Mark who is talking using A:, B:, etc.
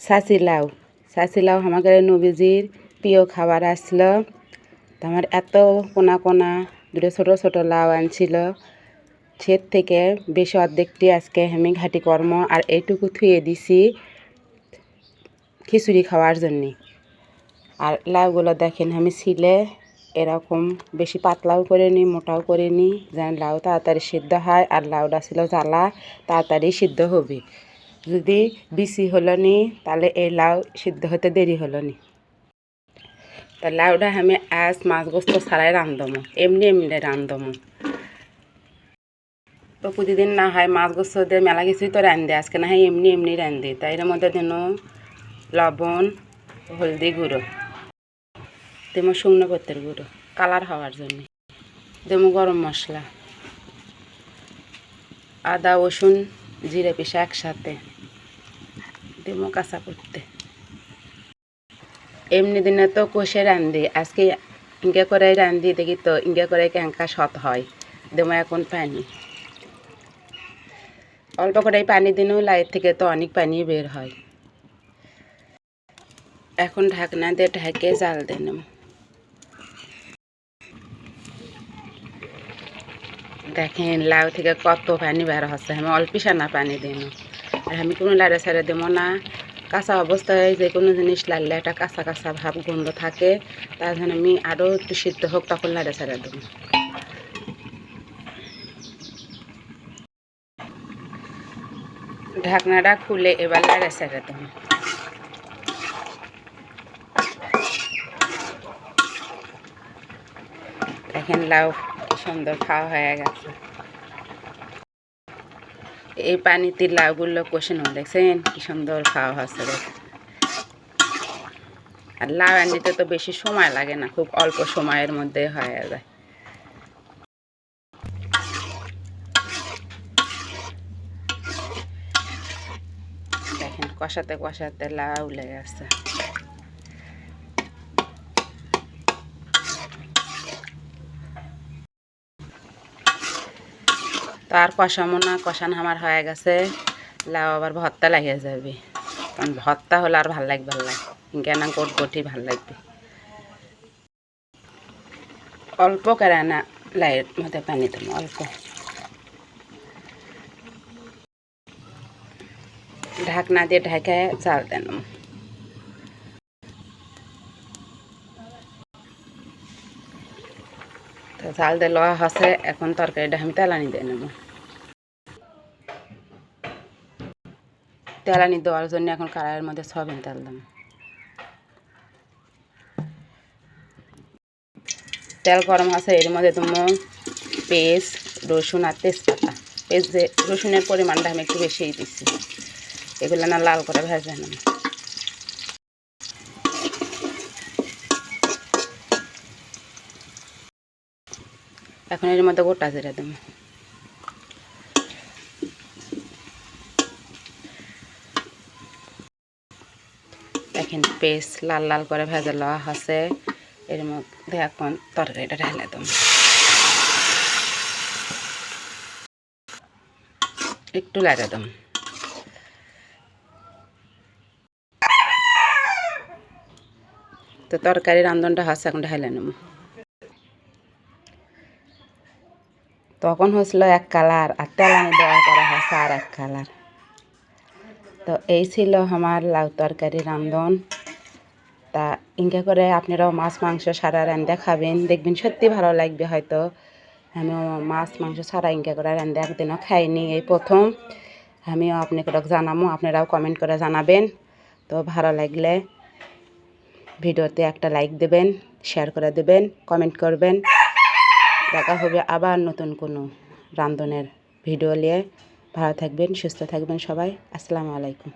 A: সাসি লাউ। সাসি লাউ আমাদের নবীজির প্রিয় খাবার আসলো। তো আমার এত কোনা কোনা দুটো ছোটো ছোটো লাউ আনছিল। ক্ষেত থেকে বেশি অর্ধেকটি আজকে আমি ঘাটি কর্ম আর এইটুকু থুয়ে দিছি খিচুড়ি খাওয়ার জন্যে। আর লাউগুলো দেখেন আমি ছিলে এরকম বেশি পাতলাও করে নিই মোটাও করে নিই যেন লাউ তাড়াতাড়ি সিদ্ধ হয় আর লাউটা ছিল জ্বালা, তাড়াতাড়ি সিদ্ধ হবে। যদি বিসি হলো নি তাহলে এই লাউ সিদ্ধ হতে দেরি হলো নি তা লাউটা আমি আজ মাছ গোস্ত ছাড়াই রান্ধমো এমনি এমনি রান্ধমো তো প্রতিদিন না হয় মাছ গোস্ত দিয়ে মেলা কিছুই তো রান্ধে আজকে না হয় এমনি এমনি রান্ধে তাই এর মধ্যে দিন লবণ, হলদি গুঁড়ো দেবো শুকনো পত্তের গুঁড়ো কালার হওয়ার জন্য। দেবো গরম মশলা আদা রসুন জিরে পিসা একসাথে। দেবো কাঁচা করতে। এমনি দিনে তো কষে রান্ধি, আজকে ইঙ্গে করে রান্ধি, দেখি তো ইঙ্গে করে ক্যাঙ্কা সৎ হয় দেবো এখন পানি। অল্প করে পানি দিলেও লাইট থেকে তো অনেক পানি বের হয়। এখন ঢাকনা দিয়ে ঢাকে জাল নেব দেখেন, লাউ থেকে কত পানি বের হচ্ছে, আমি অল্প সানা পানি দিন। আর আমি কোনো লাড়ে ছাড়ে দেবো না। কাঁচা অবস্থায় যে কোনো জিনিস লাড়লে একটা কাঁচা কাঁচা ভাব গন্ধ থাকে, তার জন্য আমি আরও একটু সিদ্ধ হোক, তখন লাড়ে ছাড়ে দেবো। ঢাকনাটা খুলে এবার লাড়ে ছেড়ে দেবো। দেখেন লাউ সুন্দর খাওয়া হয়ে গেছে। এই পানিতে লাউগুলো কষানো দেখছেন? কি সুন্দর খাওয়া হচ্ছে দেখেন আর লাউ আনতে তো বেশি সময় লাগে না, খুব অল্প সময়ের মধ্যে হয়ে যায়। দেখেন, কষাতে কষাতে লাউ লেগে আসছে তো আর কষামো না কষানো আমার হয়ে গেছে। লাউ আবার ভর্তা লাগিয়ে যাবে। কারণ ভর্তা হলে আর ভালো লাগবে ভালো লাগে কেনা গোট গোটি ভালো লাগবে। অল্প করে না লাইয়ের মধ্যে পানি দেবো অল্প। ঢাকনা দিয়ে ঢাকায় চাল দেন চাল দিয়ে লওয়া এখন তরকারিটা আমি তেলানি দিয়ে নেব। তেলানি দেওয়ার জন্য এখন কারায়ের মধ্যে সবিন তেল দাম তেল গরম আছে, এর মধ্যে তুমি পেস্ট, রসুন আর তেজপাতা। পেস্ট রসুনের পরিমাণটা আমি একটু বেশিই দিচ্ছি। এগুলো না লাল করে ভেজে নেব। এখন এর মধ্যে গোটা জিরে দেবো। দেখেন পেস্ট লাল লাল করে ভেজে লওয়া আছে এর মধ্যে এখন তরকারিটা ঢেলে দেবো। একটু লাগে দেবো। তো তরকারি রান্ধনটা হাসে এখন ঢাইলে নেব। তখন হয়েছিল এক কালার আর তেলানি দেওয়ার পরে হয়েছে আর এক কালার। তো এই ছিল আমার লাউ তরকারি রান্ধন। তা ইনকা করে আপনারাও মাছ, মাংস সারা রান্দা খাবেন। দেখবেন সত্যি ভালো লাগবে হয়তো। আমিও মাছ, মাংস ছাড়া ইনকা করে রান্দা একদিনও খাইনি। এই প্রথম। আমিও আপনাকে জানাব আপনারাও কমেন্ট করে জানাবেন। তো ভালো লাগলে ভিডিওতে একটা লাইক দেবেন শেয়ার করে দেবেন কমেন্ট করবেন। দেখা হবে আবার নতুন কোনো রান্ধনের ভিডিও নিয়ে। ভালো থাকবেন, সুস্থ থাকবেন সবাই। আসসালামু আলাইকুম।